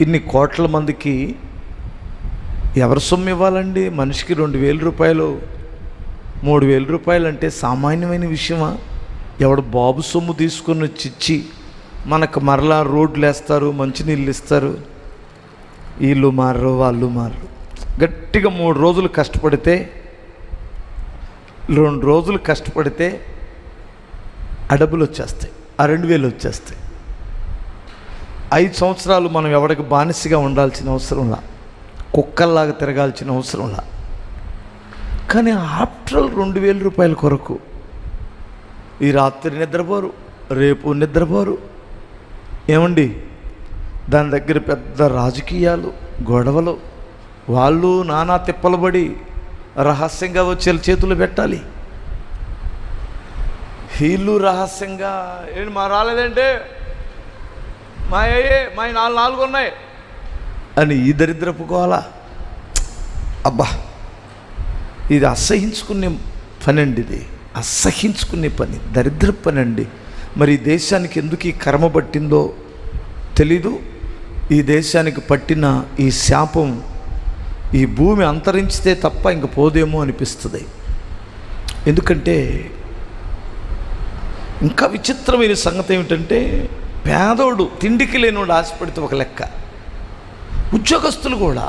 ఇన్ని కోట్ల మందికి ఎవరు సొమ్ము ఇవ్వాలండి? మనిషికి రెండు వేల రూపాయలు మూడు వేల రూపాయలు అంటే సామాన్యమైన విషయమా? ఎవడు బాబు సొమ్ము తీసుకొని వచ్చి ఇచ్చి మనకు మరలా రోడ్లు వేస్తారు మంచినీళ్ళు ఇస్తారు వీళ్ళు మారరు వాళ్ళు మారరు. గట్టిగా మూడు రోజులు కష్టపడితే రెండు రోజులు కష్టపడితే ఆ డబ్బులు వచ్చేస్తాయి ఆ రెండు వేలు వచ్చేస్తాయి. ఐదు సంవత్సరాలు మనం ఎవరికి బానిసగా ఉండాల్సిన అవసరంలా కుక్కల్లాగా తిరగాల్సిన అవసరంలా కానీ ఆఫ్టర్ రెండు వేల రూపాయల కొరకు ఈ రాత్రి నిద్రపోరు రేపు నిద్రపోరు. ఏమండి? దాని దగ్గర పెద్ద రాజకీయాలు గొడవలు వాళ్ళు నానా తిప్పలబడి రహస్యంగా వచ్చే చేతులు పెట్టాలి. వీళ్ళు రహస్యంగా ఏంటి మా రాలేదంటే మా అయ్యే మా నాలుగు నాలుగు ఉన్నాయి అని ఈ దరిద్రపు గోలా అబ్బా ఇది అసహించుకునే పని అండి ఇది అసహించుకునే పని దరిద్ర పని అండి మరి ఈ దేశానికి ఎందుకు ఈ కర్మ పట్టిందో తెలీదు. ఈ దేశానికి పట్టిన ఈ శాపం ఈ భూమి అంతరించితే తప్ప ఇంక పోదేమో అనిపిస్తుంది. ఎందుకంటే ఇంకా విచిత్రమైన సంగతి ఏమిటంటే పేదోడు తిండికి లేనివాడు ఆశపడితే ఒక లెక్క. ఉద్యోగస్తులు కూడా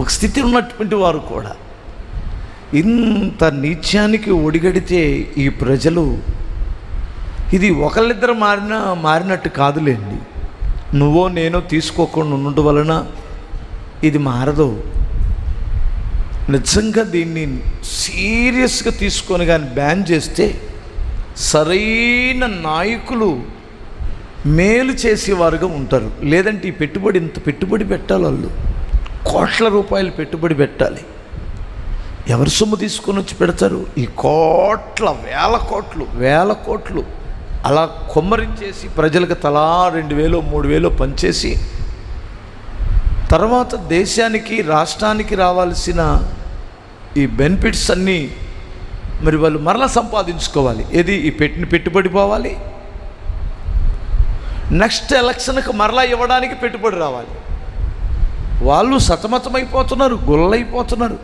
ఒక స్థితి ఉన్నటువంటి వారు కూడా ఇంత నీత్యానికి ఒడిగడితే ఈ ప్రజలు ఇది ఒకళ్ళిద్దరు మారినా మారినట్టు కాదులేండి. నువ్వో నేనో తీసుకోకుండా ఉండటం వలన ఇది మారదు. నిజంగా దీన్ని సీరియస్గా తీసుకొని కానీ బ్యాన్ చేస్తే సరైన నాయకులు మేలు చేసేవారుగా ఉంటారు. లేదంటే ఈ పెట్టుబడి ఇంత పెట్టుబడి పెట్టాలి వాళ్ళు. కోట్ల రూపాయలు పెట్టుబడి పెట్టాలి. ఎవరి సొమ్ము తీసుకొని వచ్చి పెడతారు? ఈ కోట్ల వేల కోట్లు వేల కోట్లు. అలా కొమ్మరించేసి ప్రజలకు తలా రెండు వేలు మూడు వేలు పనిచేసి తర్వాత దేశానికి రాష్ట్రానికి రావాల్సిన ఈ బెనిఫిట్స్ అన్నీ మరి వాళ్ళు మరలా సంపాదించుకోవాలి. ఏది? ఈ పెట్టిన పెట్టుబడి పోవాలి. నెక్స్ట్ ఎలక్షన్కి మరలా ఇవ్వడానికి పెట్టుబడి రావాలి. వాళ్ళు సతమతమైపోతున్నారు గుల్లైపోతున్నారు.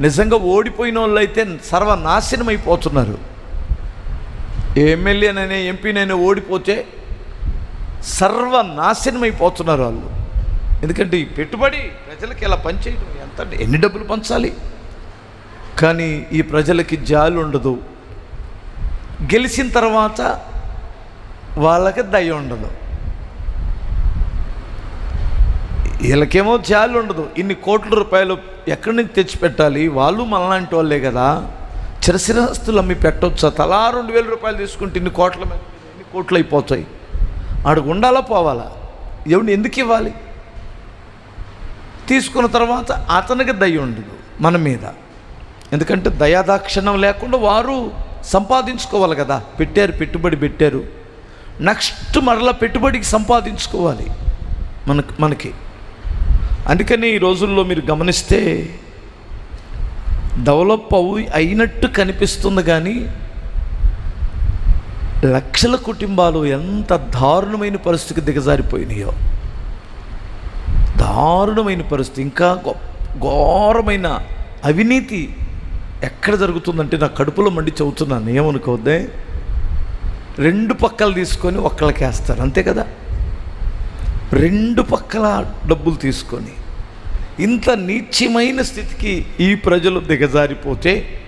నిజంగా ఓడిపోయిన వాళ్ళు అయితే సర్వనాశనం అయిపోతున్నారు ఎమ్మెల్యేనైనా ఎంపీనైనా ఓడిపోతే సర్వనాశనం అయిపోతున్నారు వాళ్ళు. ఎందుకంటే ఈ పెట్టుబడి ప్రజలకి ఇలా పనిచేయడం ఎంత ఎన్ని డబ్బులు పంచాలి? కానీ ఈ ప్రజలకి జాలి ఉండదు. గెలిచిన తర్వాత వాళ్ళకి దయ ఉండదు. వీళ్ళకేమో చాలు ఉండదు. ఇన్ని కోట్ల రూపాయలు ఎక్కడి నుంచి తెచ్చిపెట్టాలి? వాళ్ళు మనలాంటి వాళ్ళే కదా. చిరసిరస్తులు అమ్మి పెట్టవచ్చా తలా రెండు వేల రూపాయలు తీసుకుంటే ఇన్ని కోట్ల మీద ఇన్ని కోట్లు అయిపోతాయి. ఆడికి ఉండాలా పోవాలా? ఎవరిని ఎందుకు ఇవ్వాలి? తీసుకున్న తర్వాత అతనికి దయ ఉండదు మన మీద. ఎందుకంటే దయాదాక్షిణం లేకుండా వారు సంపాదించుకోవాలి కదా. పెట్టారు పెట్టుబడి పెట్టారు. నెక్స్ట్ మరలా పెట్టుబడికి సంపాదించుకోవాలి. మనకు మనకి. అందుకని ఈ రోజుల్లో మీరు గమనిస్తే డెవలప్ అవు అయినట్టు కనిపిస్తుంది కానీ లక్షల కుటుంబాలు ఎంత దారుణమైన పరిస్థితికి దిగజారిపోయినాయో. దారుణమైన పరిస్థితి. ఇంకా ఘోరమైన అవినీతి ఎక్కడ జరుగుతుందంటే నా కడుపులో మండి చదువుతున్నాను ఏమనుకోవద్దే రెండు పక్కలు తీసుకొని ఒక్కళ్ళకి వేస్తారు. అంతే కదా? రెండు పక్కల డబ్బులు తీసుకొని ఇంత నీచ్యమైన స్థితికి ఈ ప్రజలు దిగజారిపోతే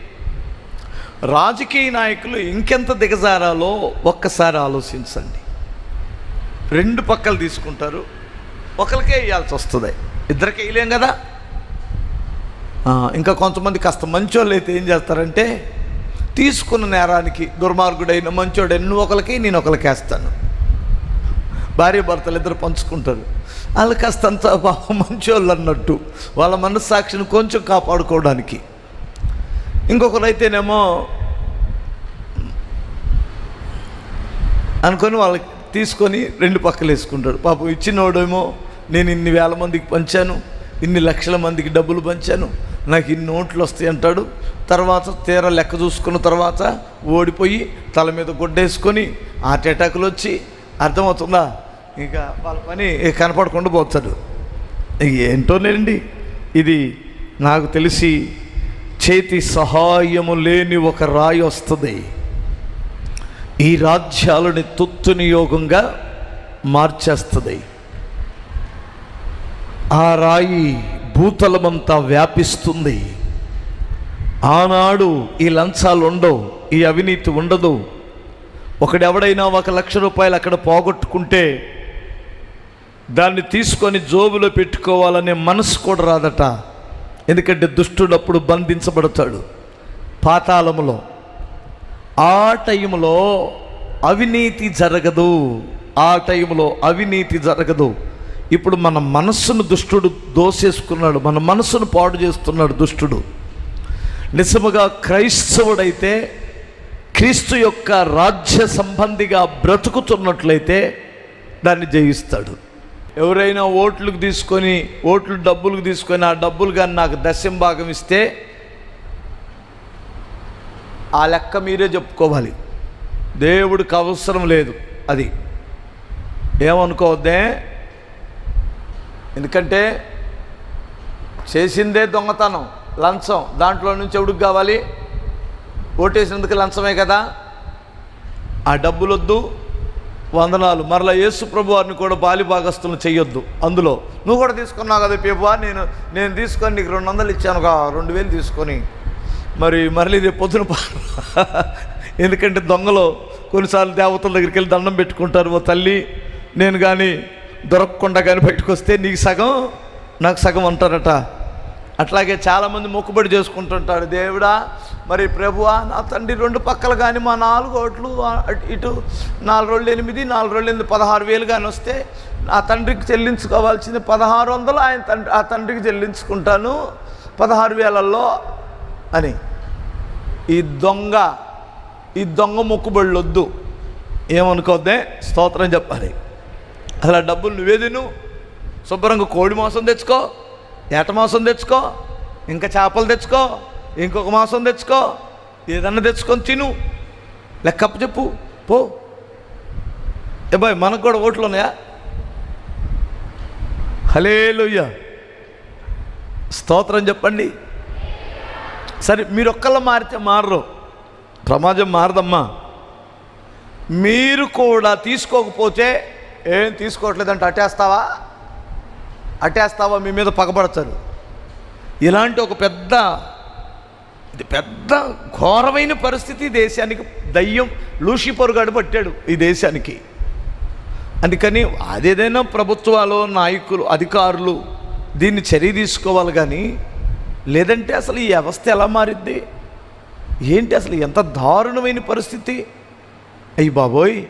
రాజకీయ నాయకులు ఇంకెంత దిగజారాలో ఒక్కసారి ఆలోచించండి. రెండు పక్కలు తీసుకుంటారు ఒకరికే వేయాల్సి వస్తుంది. ఇద్దరికి వేయలేం కదా? ఇంకా కొంతమంది కాస్త మంచోళ్ళు అయితే ఏం చేస్తారంటే తీసుకున్న నేరానికి దుర్మార్గుడైన మంచోడైన నువ్వు ఒకరికి నేను ఒకరికి వేస్తాను. భార్య భర్తలు ఇద్దరు పంచుకుంటారు. వాళ్ళు కాస్త అంత పాపం మంచోళ్ళు అన్నట్టు వాళ్ళ మనస్సాక్షిని కొంచెం కాపాడుకోవడానికి. ఇంకొకరైతేనేమో అనుకొని వాళ్ళకి తీసుకొని రెండు పక్కలు వేసుకుంటాడు. పాపం ఇచ్చినోడేమో నేను ఇన్ని వేల మందికి పంచాను ఇన్ని లక్షల మందికి డబ్బులు పంచాను నాకు ఇన్ని నోట్లు వస్తాయి అంటాడు. తర్వాత తీర లెక్క చూసుకున్న తర్వాత ఓడిపోయి తల మీద గుడ్డేసుకొని హార్ట్ అటాకులు వచ్చి అర్థమవుతుందా? ఇంకా వాళ్ళ పని కనపడకుండా పోతాడు. ఏంటోనండి ఇది నాకు తెలిసి చేతి సహాయము లేని ఒక రాయి వస్తుంది. ఈ రాజ్యాలని తుత్తునియోగంగా మార్చేస్తుంది. ఆ రాయి భూతలమంతా వ్యాపిస్తుంది. ఆనాడు ఈ లంచాలు ఉండవు ఈ అవినీతి ఉండదు. ఒకడెవడైనా ఒక లక్ష రూపాయలు అక్కడ పోగొట్టుకుంటే దాన్ని తీసుకొని జోబులో పెట్టుకోవాలనే మనసు కూడా రాదట. ఎందుకంటే దుష్టుడు అప్పుడు బంధించబడతాడు. పాతాళములో ఆ టైంలో అవినీతి జరగదు ఆ టైంలో అవినీతి జరగదు. ఇప్పుడు మన మనస్సును దుష్టుడు దోసేసుకున్నాడు మన మనస్సును పాడు చేస్తున్నాడు దుష్టుడు. నిజముగా క్రైస్తవుడైతే క్రీస్తు యొక్క రాజ్య సంబంధిగా బ్రతుకుతున్నట్లయితే దాన్ని జయిస్తాడు. ఎవరైనా ఓట్లకు తీసుకొని ఓట్లు డబ్బులకు తీసుకొని ఆ డబ్బులు కానీ నాకు దశం భాగం ఇస్తే ఆ లెక్క మీరే చెప్పుకోవాలి. దేవుడికి అవసరం లేదు అది. ఏమనుకోవద్దే? ఎందుకంటే చేసిందే దొంగతనం. లంచం. దాంట్లో నుంచి ఎవడికి కావాలి? ఓటేసినందుకు లంచమే కదా? ఆ డబ్బులొద్దు వందనాలు. మరలా యేసు ప్రభు వారిని కూడా బాలి భాగస్తులను చేయొద్దు అందులో నువ్వు కూడా తీసుకున్నావు కదా పేపా నేను నేను తీసుకొని నీకు రెండు వందలు ఇచ్చాను ఒక రెండు వేలు తీసుకొని. మరి మరలి రేపు పొద్దున ఎందుకంటే దొంగలు కొన్నిసార్లు దేవతల దగ్గరికి వెళ్ళి దండం పెట్టుకుంటారు. ఓ తల్లి నేను కానీ దొరకకుండా కానీ బయటకు వస్తే నీకు సగం నాకు సగం అంటారట. అట్లాగే చాలామంది మొక్కుబడి చేసుకుంటుంటాడు దేవుడా మరి ప్రభువా నా తండ్రి రెండు పక్కలు కానీ మా నాలుగు ఓట్లు అటు ఇటు నాలుగు రోజులు ఎనిమిది నాలుగు రోజులు ఎనిమిది పదహారు వేలు కానీ వస్తే నా తండ్రికి చెల్లించుకోవాల్సింది పదహారు వందలు ఆయన తండ్రి ఆ తండ్రికి చెల్లించుకుంటాను పదహారు వేలల్లో అని. ఈ దొంగ ఈ దొంగ మొక్కుబడులు వద్దు. ఏమనుకోద్దే? స్తోత్రం చెప్పాలి. అసలు ఆ డబ్బులు నువ్వే తిను. శుభ్రంగా కోడి మాంసం తెచ్చుకో. ఏట మాంసం తెచ్చుకో ఇంకా చేపలు తెచ్చుకో ఇంకొక మాంసం తెచ్చుకో ఏదన్నా తెచ్చుకొని తిను. లెక్కప్ప చెప్పు పో. ఏ బాయ్ మనకు కూడా ఓట్లు ఉన్నాయా? హలే స్తోత్రం చెప్పండి. సరే మీరు ఒక్కళ్ళు మారితే మారరు. సమాజం మారదమ్మా. మీరు కూడా తీసుకోకపోతే ఏం తీసుకోవట్లేదంటే అట్టేస్తావా అట్టేస్తావా మీ మీద పగబడతారు. ఇలాంటి ఒక పెద్ద ఇది పెద్ద ఘోరమైన పరిస్థితి దేశానికి. దయ్యం లూషిపరు గడు పట్టాడు ఈ దేశానికి. అందుకని అదేదైనా ప్రభుత్వాలు నాయకులు అధికారులు దీన్ని చర్య తీసుకోవాలి కానీ లేదంటే అసలు ఈ వ్యవస్థ ఎలా మారిద్ది? ఏంటి అసలు ఎంత దారుణమైన పరిస్థితి? అయ్యి బాబోయ్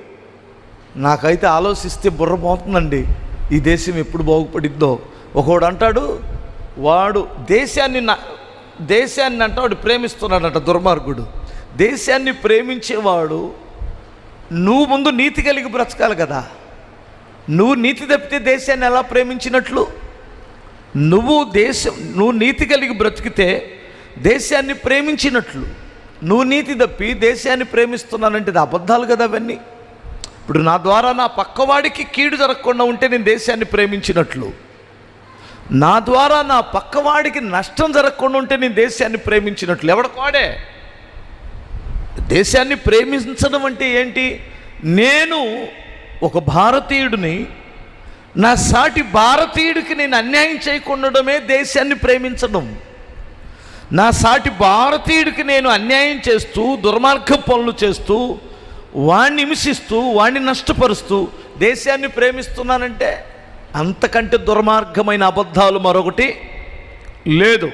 నాకైతే ఆలోచిస్తే బుర్ర పోతుందండి. ఈ దేశం ఎప్పుడు బాగుపడిద్దో. ఒకడు అంటాడు వాడు దేశాన్ని నా దేశాన్ని అంట వాడు ప్రేమిస్తున్నాడంట దుర్మార్గుడు. దేశాన్ని ప్రేమించేవాడు నువ్వు ముందు నీతి కలిగి బ్రతకాలి కదా. నువ్వు నీతి తప్పితే దేశాన్ని ఎలా ప్రేమించినట్లు? నువ్వు దేశం నువ్వు నీతి కలిగి బ్రతికితే దేశాన్ని ప్రేమించినట్లు. నువ్వు నీతి తప్పి దేశాన్ని ప్రేమిస్తున్నానంటే అబద్ధాలు కదా అవన్నీ. ఇప్పుడు నా ద్వారా నా పక్కవాడికి కీడు జరగకుండా ఉంటే నేను దేశాన్ని ప్రేమించినట్లు. నా ద్వారా నా పక్కవాడికి నష్టం జరగకుండా ఉంటే నేను దేశాన్ని ప్రేమించినట్లు. ఎవడకోడే దేశాన్ని ప్రేమించడం అంటే ఏంటి? నేను ఒక భారతీయుడిని నా సాటి భారతీయుడికి నేను అన్యాయం చేయకుండడమే దేశాన్ని ప్రేమించడం. నా సాటి భారతీయుడికి నేను అన్యాయం చేస్తూ దుర్మార్గ పనులు చేస్తూ వాణ్ణి హింసిస్తూ వాణ్ణి నష్టపరుస్తూ దేశాన్ని ప్రేమిస్తున్నానంటే అంతకంటే దుర్మార్గమైన అబద్ధాలు మరొకటి లేదు.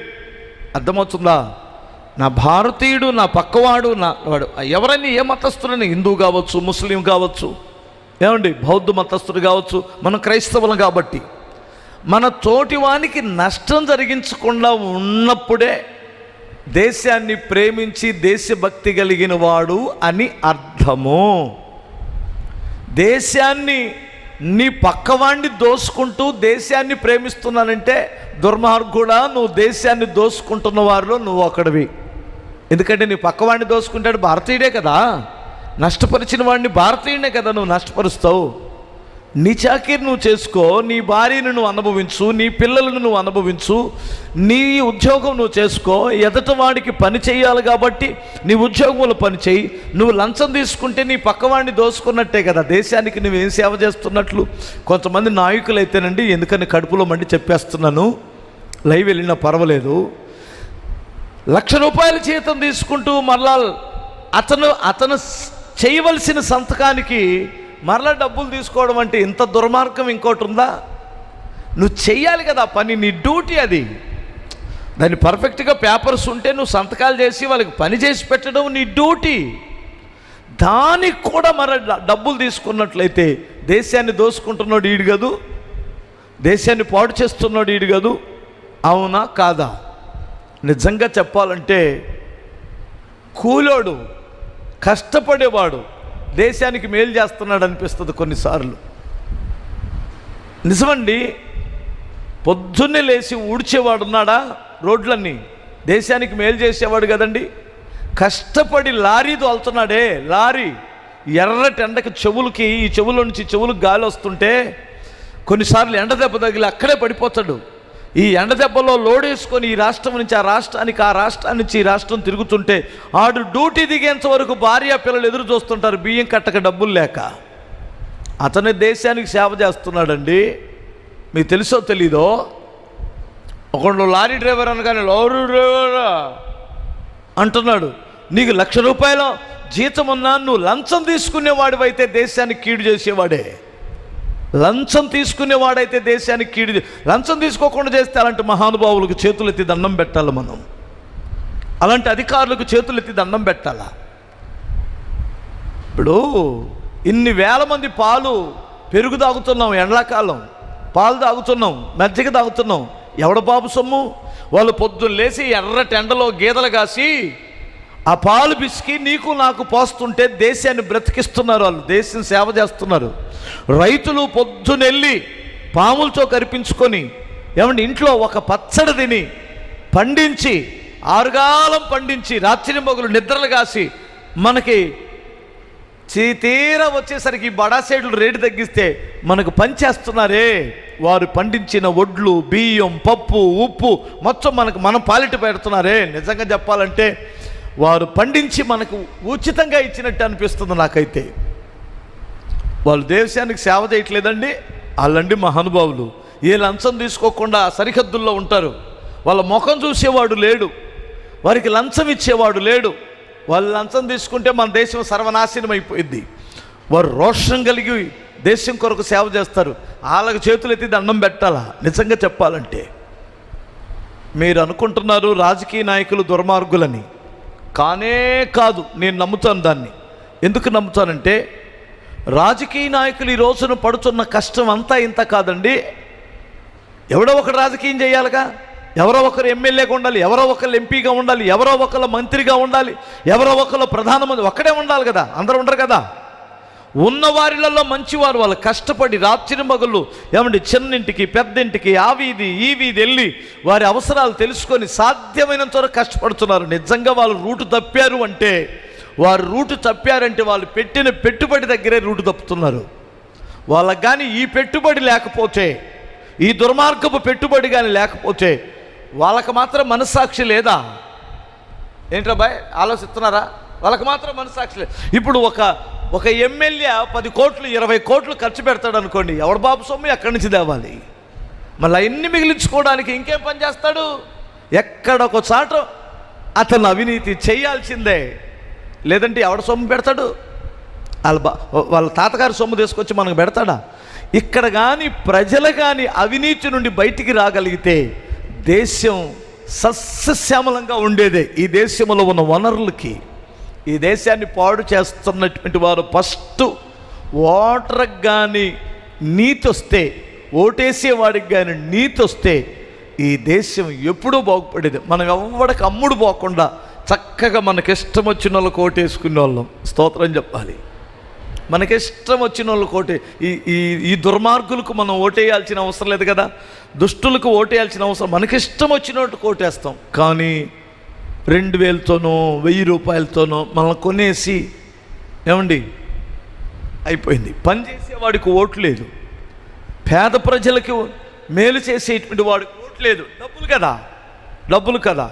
అర్థమవుతుందా? నా భారతీయుడు నా పక్కవాడు నా వాడు ఎవరైనా ఏ మతస్థులని హిందూ కావచ్చు ముస్లిం కావచ్చు ఏమండి? బౌద్ధ మతస్థుడు కావచ్చు మనం క్రైస్తవులం కాబట్టి. మన తోటివానికి నష్టం జరిగించకుండా ఉన్నప్పుడే దేశాన్ని ప్రేమించి దేశభక్తి కలిగిన వాడు అని అర్థము. దేశాన్ని నీ పక్కవాణ్ణి దోసుకుంటూ దేశాన్ని ప్రేమిస్తున్నానంటే దుర్మార్గుడా నువ్వు దేశాన్ని దోసుకుంటున్న వారిలో నువ్వు ఒకడివి. ఎందుకంటే నీ పక్కవాణ్ణి దోసుకుంటాడు భారతీయుడే కదా. నష్టపరిచిన వాడిని భారతీయుడే కదా నువ్వు నష్టపరుస్తావు. నీ చాకిరి నువ్వు చేసుకో నీ భార్యను నువ్వు అనుభవించు నీ పిల్లలను నువ్వు అనుభవించు నీ ఉద్యోగం నువ్వు చేసుకో ఎదట వాడికి పని చేయాలి కాబట్టి నీ ఉద్యోగంలో పని చేయి నువ్వు లంచం తీసుకుంటే నీ పక్కవాడిని దోసుకున్నట్టే కదా దేశానికి నువ్వేం సేవ చేస్తున్నట్లు? కొంతమంది నాయకులు అయితేనండి ఎందుకని కడుపులో మండి చెప్పేస్తున్నాను? లైవ్ వెళ్ళినా పర్వాలేదు. లక్ష రూపాయల జీతం తీసుకుంటూ మరలా అతను అతను చేయవలసిన సంతకానికి మరలా డబ్బులు తీసుకోవడం అంటే ఇంత దుర్మార్గం ఇంకోటి ఉందా నువ్వు చెయ్యాలి కదా పని నీ డ్యూటీ అది. దాన్ని పర్ఫెక్ట్గా పేపర్స్ ఉంటే నువ్వు సంతకాలు చేసి వాళ్ళకి పని చేసి పెట్టడం నీ డ్యూటీ. దానికి కూడా మన డబ్బులు తీసుకున్నట్లయితే దేశాన్ని దోసుకుంటున్నాడు ఈడు కదూ దేశాన్ని పాడు చేస్తున్నాడు ఈడు కదూ అవునా కాదా? నిజంగా చెప్పాలంటే కూలోడు కష్టపడేవాడు దేశానికి మేలు చేస్తున్నాడు అనిపిస్తుంది కొన్నిసార్లు. నిజమండి పొద్దున్నే లేచి ఊడ్చేవాడు ఉన్నాడా? రోడ్లన్నీ. దేశానికి మేలు చేసేవాడు కదండి. కష్టపడి లారీ తోలుతున్నాడే లారీ. ఎర్రటి ఎండకి చెవులకి ఈ చెవుల నుంచి చెవులకు గాలి వస్తుంటే కొన్నిసార్లు ఎండ దెబ్బ తగిలి అక్కడే పడిపోతాడు. ఈ ఎండ దెబ్బలో లోడ్ వేసుకొని ఈ రాష్ట్రం నుంచి ఆ రాష్ట్రానికి ఆ రాష్ట్రాన్ని నుంచి ఈ రాష్ట్రం తిరుగుతుంటే ఆడు డ్యూటీ దిగేంత వరకు భార్య పిల్లలు ఎదురు చూస్తుంటారు బియ్యం కట్టక డబ్బులు లేక. అతని దేశానికి సేవ చేస్తున్నాడండి. మీకు తెలుసో తెలీదో? ఒకళ్ళు లారీ డ్రైవర్ అనగానే లారీ డ్రైవరా? అంటున్నాడు. నీకు లక్ష రూపాయల జీతం ఉన్నా నువ్వు లంచం తీసుకునేవాడివైతే దేశానికి కీడు చేసేవాడే. లంచం తీసుకునేవాడైతే దేశానికి కీడు లంచం తీసుకోకుండా చేస్తే అలాంటి మహానుభావులకు చేతులు ఎత్తి దండం పెట్టాలి మనం. అలాంటి అధికారులకు చేతులు ఎత్తి దండం పెట్టాలా? ఇప్పుడు ఇన్ని వేల మంది పాలు పెరుగు తాగుతున్నాం ఎండాకాలం. పాలు తాగుతున్నాం మజ్జిగ తాగుతున్నాం. ఎవడ బాబు సొమ్ము? వాళ్ళు పొద్దున్న లేచి ఎర్ర టెండలో గీతలు కాసి ఆ పాలు పిసికి నీకు నాకు పోస్తుంటే దేశాన్ని బ్రతికిస్తున్నారు వాళ్ళు దేశం సేవ చేస్తున్నారు. రైతులు పొద్దునెళ్ళి పాములతో కరిపించుకొని ఏమండి ఇంట్లో ఒక పచ్చడి తిని పండించి ఆరుగాలం పండించి రాత్రి మొగులు నిద్రలు కాసి మనకి తీర తీరా వచ్చేసరికి బడా సైడ్లు రేటు తగ్గిస్తే మనకు పనిచేస్తున్నారే వారు పండించిన వడ్లు బియ్యం పప్పు ఉప్పు మొత్తం మనకు మనం పాలిట పెడుతున్నారే. నిజంగా చెప్పాలంటే వారు పండించి మనకు ఉచితంగా ఇచ్చినట్టు అనిపిస్తుంది నాకైతే. వాళ్ళు దేశానికి సేవ చేయట్లేదండి వాళ్ళండి మహానుభావులు. ఏ లంచం తీసుకోకుండా సరిహద్దుల్లో ఉంటారు. వాళ్ళ ముఖం చూసేవాడు లేడు. వారికి లంచం ఇచ్చేవాడు లేడు. వాళ్ళు లంచం తీసుకుంటే మన దేశం సర్వనాశనం అయిపోయింది వారు రోషం కలిగి దేశం కొరకు సేవ చేస్తారు. వాళ్ళకి చేతులు ఎత్తి దండం పెట్టాలా? నిజంగా చెప్పాలంటే. మీరు అనుకుంటున్నారు రాజకీయ నాయకులు దుర్మార్గులని. కానే కాదు నేను నమ్ముతాను దాన్ని. ఎందుకు నమ్ముతానంటే రాజకీయ నాయకులు ఈ రోజున పడుతున్న కష్టం అంతా ఇంత కాదండి. ఎవడో ఒకరు రాజకీయం చేయాలిగా. ఎవరో ఒకరు ఎమ్మెల్యేగా ఉండాలి ఎవరో ఒకరు ఎంపీగా ఉండాలి ఎవరో ఒకరు మంత్రిగా ఉండాలి ఎవరో ఒకరు ప్రధానమంత్రి ఒక్కడే ఉండాలి కదా అందరూ ఉండరు కదా. ఉన్న వారిలలో మంచివారు వాళ్ళు కష్టపడి రాత్రి మగళ్ళు ఏమండి చిన్నింటికి పెద్దింటికి ఆ వీధి ఈ వీధి వెళ్ళి వారి అవసరాలు తెలుసుకొని సాధ్యమైనంత వరకు కష్టపడుతున్నారు. నిజంగా వాళ్ళు రూటు తప్పారు అంటే వారు రూటు తప్పారంటే వాళ్ళు పెట్టిన పెట్టుబడి దగ్గరే రూటు తప్పుతున్నారు. వాళ్ళకు కానీ ఈ పెట్టుబడి లేకపోతే ఈ దుర్మార్గపు పెట్టుబడి కానీ లేకపోతే వాళ్ళకి మాత్రం మనస్సాక్షి లేదా? ఏంట్రా బాయ్ ఆలోచిస్తున్నారా? వాళ్ళకి మాత్రం మనసాక్షి లేదు. ఇప్పుడు ఒక ఒక ఎమ్మెల్యే పది కోట్లు ఇరవై కోట్లు ఖర్చు పెడతాడు అనుకోండి ఎవడు బాబు సొమ్ము ఎక్కడి నుంచి తేవాలి? మళ్ళీ అన్ని మిగిలించుకోవడానికి ఇంకేం పని చేస్తాడు? ఎక్కడొక చాట అతను అవినీతి చేయాల్సిందే. లేదంటే ఎవడ సొమ్ము పెడతాడు? వాళ్ళ బా వాళ్ళ తాతగారి సొమ్ము తీసుకొచ్చి మనకు పెడతాడా? ఇక్కడ కానీ ప్రజలు కానీ అవినీతి నుండి బయటికి రాగలిగితే దేశం సస్యశ్యామలంగా ఉండేదే ఈ దేశంలో ఉన్న వనరులకి. ఈ దేశాన్ని పాడు చేస్తున్నటువంటి వారు ఫస్ట్ ఓటర్కి కానీ నీతి వస్తే ఓటేసేవాడికి కానీ నీతి వస్తే ఈ దేశం ఎప్పుడూ బాగుపడేది. మనం ఎవరికి అమ్ముడు పోకుండా చక్కగా మనకి ఇష్టం వచ్చిన వాళ్ళకి ఓటేసుకునే వాళ్ళం. స్తోత్రం చెప్పాలి. మనకిష్టం వచ్చిన వాళ్ళు కోటే ఈ ఈ ఈ దుర్మార్గులకు మనం ఓటేయాల్సిన అవసరం లేదు కదా. దుష్టులకు ఓటేయాల్సిన అవసరం మనకిష్టం వచ్చినట్టు కోటేస్తాం కానీ రెండు వేలతోనో వెయ్యి రూపాయలతోనో మనం కొనేసి ఏమండి? అయిపోయింది. పని చేసేవాడికి ఓటు లేదు. పేద ప్రజలకు మేలు చేసేటువంటి వాడు లేదు. డబ్బులు కదా? డబ్బులు కదా?